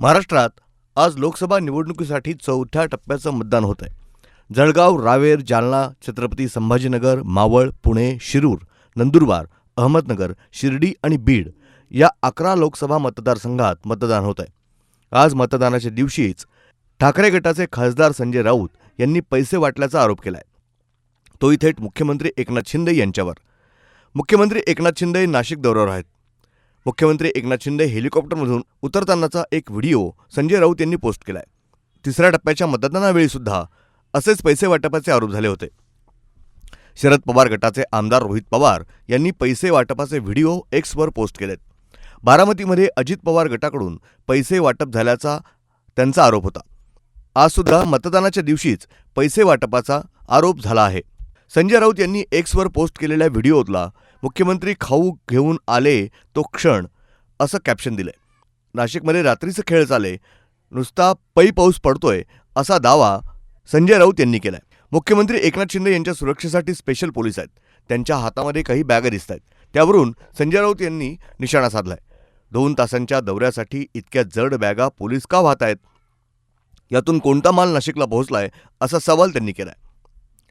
महाराष्ट्रात आज लोकसभा निवडणुकीसाठी चौथ्या टप्प्याचं मतदान होत आहे. जळगाव रावेर जालना छत्रपती संभाजीनगर मावळ पुणे शिरूर नंदुरबार अहमदनगर शिर्डी आणि बीड या अकरा लोकसभा मतदारसंघात मतदान होत आहे. आज मतदानाच्या दिवशीच ठाकरे गटाचे खासदार संजय राऊत यांनी पैसे वाटल्याचा आरोप केला आहे तोही थेट मुख्यमंत्री एकनाथ शिंदे यांच्यावर. मुख्यमंत्री एकनाथ शिंदे नाशिक दौऱ्यावर आहेत. मुख्यमंत्री एकनाथ शिंदे हेलिकॉप्टरमधून उतरतानाचा एक व्हिडिओ संजय राऊत यांनी पोस्ट केलाय. तिसऱ्या टप्प्याच्या मतदानावेळी सुद्धा असेच पैसे वाटपाचे आरोप झाले होते. शरद पवार गटाचे आमदार रोहित पवार यांनी पैसे वाटपाचे व्हिडिओ एक्सवर पोस्ट केलेत. बारामतीमध्ये अजित पवार गटाकडून पैसे वाटप झाल्याचा त्यांचा आरोप होता. आज सुद्धा मतदानाच्या दिवशीच पैसे वाटपाचा आरोप झाला आहे. संजय राऊत यांनी एक्सवर पोस्ट केलेल्या व्हिडिओतला मुख्यमंत्री खाऊ घेऊन आले तो क्षण असं कॅप्शन दिलंय. नाशिकमध्ये रात्रीचं खेळ चाले नुसता पै पाऊस पडतोय असा दावा संजय राऊत यांनी केलाय. मुख्यमंत्री एकनाथ शिंदे यांच्या सुरक्षेसाठी स्पेशल पोलीस आहेत. त्यांच्या हातामध्ये काही बॅगा दिसत आहेत त्यावरून संजय राऊत यांनी निशाणा साधलाय. दोन तासांच्या दौऱ्यासाठी इतक्या जड बॅगा पोलीस का वाहत आहेत यातून कोणता माल नाशिकला पोहोचलाय असा सवाल त्यांनी केलाय.